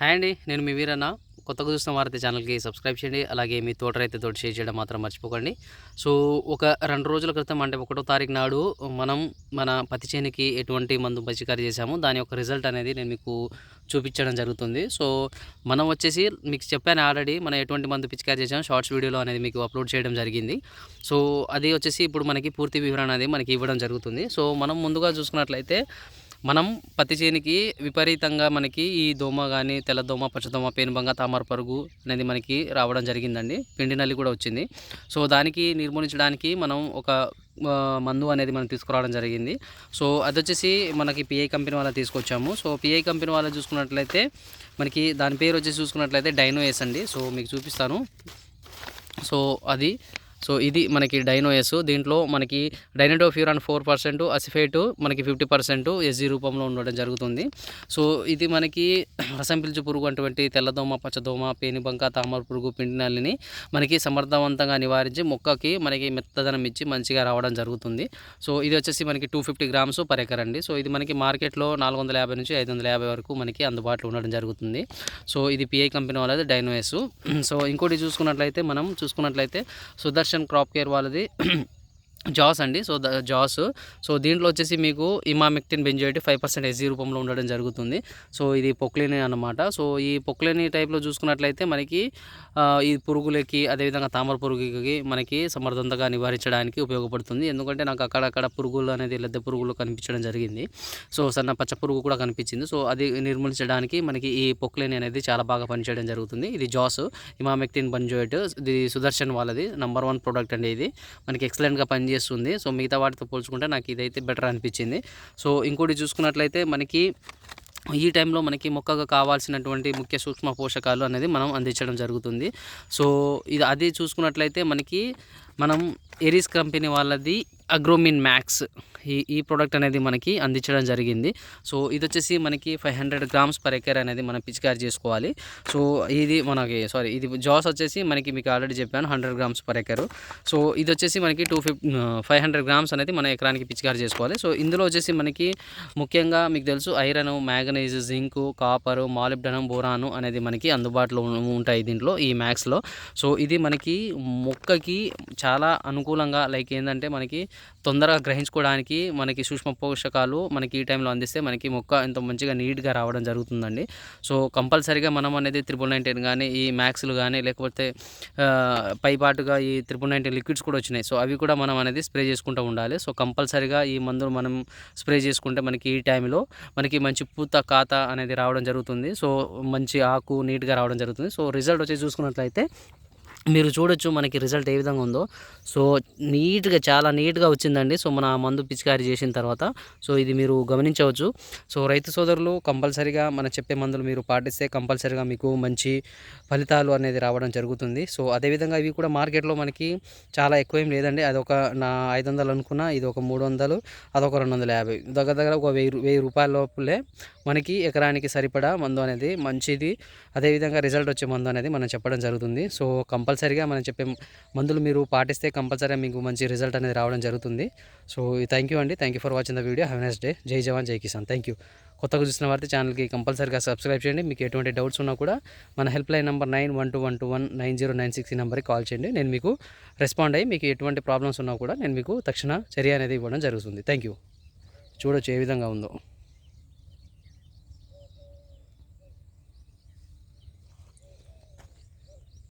Hi అండి నేను మీ వీరన్న. కొత్తగా చూసిన వారైతే ఛానల్కి సబ్స్క్రైబ్ చేయండి. అలాగే మీ తోటరైతే తోటి షేర్ చేయడం మాత్రం మర్చిపోకండి. సో ఒక రెండు రోజుల క్రితం అంటే ఒకటో తారీఖు నాడు మనం మన పత్తి చేనికి ఎటువంటి మందు పచ్చికారి చేశాము దాని యొక్క రిజల్ట్ అనేది నేను మీకు చూపించడం జరుగుతుంది. సో మనం వచ్చేసి మీకు చెప్పాను ఆల్రెడీ మనం ఎటువంటి మందు పిచికారి చేసాము షార్ట్స్ వీడియోలో అనేది మీకు అప్లోడ్ చేయడం జరిగింది. సో అది వచ్చేసి ఇప్పుడు మనకి పూర్తి వివరణ అనేది మనకి ఇవ్వడం జరుగుతుంది. సో మనం ముందుగా చూసుకున్నట్లయితే మనం పత్తి చేనికి విపరీతంగా మనకి ఈ దోమ కానీ తెల్ల దోమ పచ్చదోమ పేనుబంగ తామర పరుగు అనేది మనకి రావడం జరిగిందండి. పిండి నల్లి కూడా వచ్చింది. సో దానికి నిర్మూలించడానికి మనం ఒక మందు అనేది మనం తీసుకురావడం జరిగింది. సో అది వచ్చేసి మనకి పిఐ కంపెనీ వాళ్ళ తీసుకొచ్చాము. సో పిఐ కంపెనీ వాళ్ళ చూసుకున్నట్లయితే మనకి దాని పేరు వచ్చేసి చూసుకున్నట్లయితే డైనోఎస్ అండి. సో మీకు చూపిస్తాను. సో అది సో ఇది మనకి డైనోఎస్ దీంట్లో మనకి డైనటోఫ్యూరాన్ ఫోర్ పర్సెంట్ అసిఫేటు మనకి ఫిఫ్టీ పర్సెంట్ ఎస్జీ రూపంలో ఉండడం జరుగుతుంది. సో ఇది మనకి రసం పిలుచు పురుగు అటువంటి తెల్లదోమ పచ్చదోమ పేనుబంక తామర పురుగు పిండినల్లిని మనకి సమర్థవంతంగా నివారించి మొక్కకి మనకి మెత్తదనం ఇచ్చి మంచిగా రావడం జరుగుతుంది. సో ఇది వచ్చేసి మనకి two fifty grams per acre అండి. సో ఇది మనకి మార్కెట్లో నాలుగు వందల యాభై నుంచి ఐదు వందల యాభై వరకు మనకి అందుబాటులో ఉండడం జరుగుతుంది. సో ఇది పిఐ కంపెనీ వాళ్ళది డైనోఎస్ సో ఇంకోటి చూసుకున్నట్లయితే మనం చూసుకున్నట్లయితే సుదర్శన్ క్రాప్ కేర్ వాళ్ళది. జాస్ అండి. సో ద జాస్. సో దీంట్లో వచ్చేసి మీకు emamectin benzoate five percent SG రూపంలో ఉండడం జరుగుతుంది. సో ఇది పొక్లేని అన్నమాట. సో ఈ పొక్లేని టైప్లో చూసుకున్నట్లయితే మనకి ఈ పురుగులకి అదేవిధంగా తామర పురుగుకి మనకి సమర్థవంతంగా నివారించడానికి ఉపయోగపడుతుంది. ఎందుకంటే నాకు అక్కడక్కడ పురుగులు అనేది లద్దె పురుగులు కనిపించడం జరిగింది. సో సన్న పచ్చ పురుగు కూడా కనిపించింది. సో అది నిర్మూలించడానికి మనకి ఈ పొక్లేని అనేది చాలా బాగా పనిచేయడం జరుగుతుంది. ఇది జాస్ ఇమామెక్టిన్ బెంజోయిట్. ఇది సుదర్శన్ వాళ్ళది నంబర్ వన్ ప్రోడక్ట్ అండి ఇది. మనకి ఎక్సలెంట్గా చేస్తుంది. సో మిగతా వాటితో పోల్చుకుంటే నాకు ఇదైతే బెటర్ అనిపించింది. సో ఇంకోటి చూసుకున్నట్లయితే మనకి ఈ టైంలో మనకి మొక్కకు కావాల్సినటువంటి ముఖ్య సూక్ష్మ పోషకాలు అనేది మనం అందించడం జరుగుతుంది. సో ఇది అది చూసుకున్నట్లయితే మనకి మనం ఎరిస్ కంపెనీ వాళ్ళది అగ్రోమిన్ మ్యాక్స్. ఈ ఈ ప్రోడక్ట్ అనేది మనకి అందించడం జరిగింది. సో ఇది వచ్చేసి మనకి five hundred grams per acre అనేది మనం పిచికారి చేసుకోవాలి. సో ఇది మనకి సారీ ఇది జాస్ వచ్చేసి మనకి మీకు ఆల్రెడీ చెప్పాను hundred grams per acre so ఇది వచ్చేసి మనకి టూ ఫిఫ్ ఫైవ్ హండ్రెడ్ గ్రామ్స్ అనేది మన ఎకరానికి పిచికారి చేసుకోవాలి. సో ఇందులో వచ్చేసి మనకి ముఖ్యంగా మీకు తెలుసు ఐరన్ మ్యాగనైజ్ జింక్ కాపరు మాలిబ్డనం బోరాను అనేది మనకి అందుబాటులో ఉంటాయి దీంట్లో ఈ మ్యాక్స్లో సో ఇది మనకి మొక్కకి చాలా అనుకూలంగా లైక్ ఏంటంటే మనకి తొందరగా గ్రహించుకోవడానికి మనకి సూక్ష్మ పోషకాలు మనకి ఈ టైంలో అందిస్తే మనకి మొక్క ఎంతో మంచిగా నీట్గా రావడం జరుగుతుందండి. సో కంపల్సరీగా మనం అనేది త్రిపుల్ నైన్టీన్ కానీ ఈ మ్యాక్స్లు కానీ లేకపోతే పైపాటుగా ఈ త్రిపుల్ నైన్టీన్ లిక్విడ్స్ కూడా వచ్చినాయి. సో అవి కూడా మనం అనేది స్ప్రే చేసుకుంటూ ఉండాలి. సో కంపల్సరీగా ఈ మందులు మనం స్ప్రే చేసుకుంటే మనకి ఈ టైంలో మనకి మంచి పూత కాత అనేది రావడం జరుగుతుంది. సో మంచి ఆకు నీట్గా రావడం జరుగుతుంది. సో రిజల్ట్ వచ్చి చూసుకున్నట్లయితే మీరు చూడొచ్చు మనకి రిజల్ట్ ఏ విధంగా ఉందో. సో నీట్గా చాలా నీట్గా వచ్చిందండి. సో మన మందు పిచికారీ చేసిన తర్వాత. సో ఇది మీరు గమనించవచ్చు. సో రైతు సోదరులు కంపల్సరీగా మన చెప్పే మందులు మీరు పాటిస్తే కంపల్సరీగా మీకు మంచి ఫలితాలు అనేది రావడం జరుగుతుంది. సో అదేవిధంగా ఇవి కూడా మార్కెట్లో మనకి చాలా ఎక్కువ ఏం లేదండి. అదొక నా ఐదు వందలు అనుకున్నా ఇది ఒక మూడు వందలు అదొక రెండు వందల యాభై. దగ్గర దగ్గర ఒక వెయ్యి రూ- వెయ్యి రూపాయల లోపలే మనకి ఎకరానికి సరిపడా మందు అనేది మంచిది. అదేవిధంగా రిజల్ట్ వచ్చే మందు అనేది మనం చెప్పడం జరుగుతుంది. సో కంపల్సరీగా మనం చెప్పే మందులు మీరు పాటిస్తే కంపల్సరీగా మీకు మంచి రిజల్ట్ అనేది రావడం జరుగుతుంది. సో థ్యాంక్ యూ అండి. Thank you for watching the video have next day జై జవాన్ జై కిసాన్. థ్యాంక్ యూ కొత్తగా చూసిన వారితే ఛానల్కి కంపల్సరీగా సబ్స్క్రైబ్ చేయండి. మీకు ఎటువంటి డౌట్స్ ఉన్నా కూడా మన helpline number nine one two one two one nine zero nine six ఈ నెంబర్కి కాల్ చేయండి. నేను మీకు రెస్పాండ్ అయ్యి మీకు ఎటువంటి ప్రాబ్లమ్స్ ఉన్నా కూడా నేను మీకు తక్షణ చర్య అనేది ఇవ్వడం జరుగుతుంది. థ్యాంక్ యూ చూడొచ్చు ఏ విధంగా ఉందో.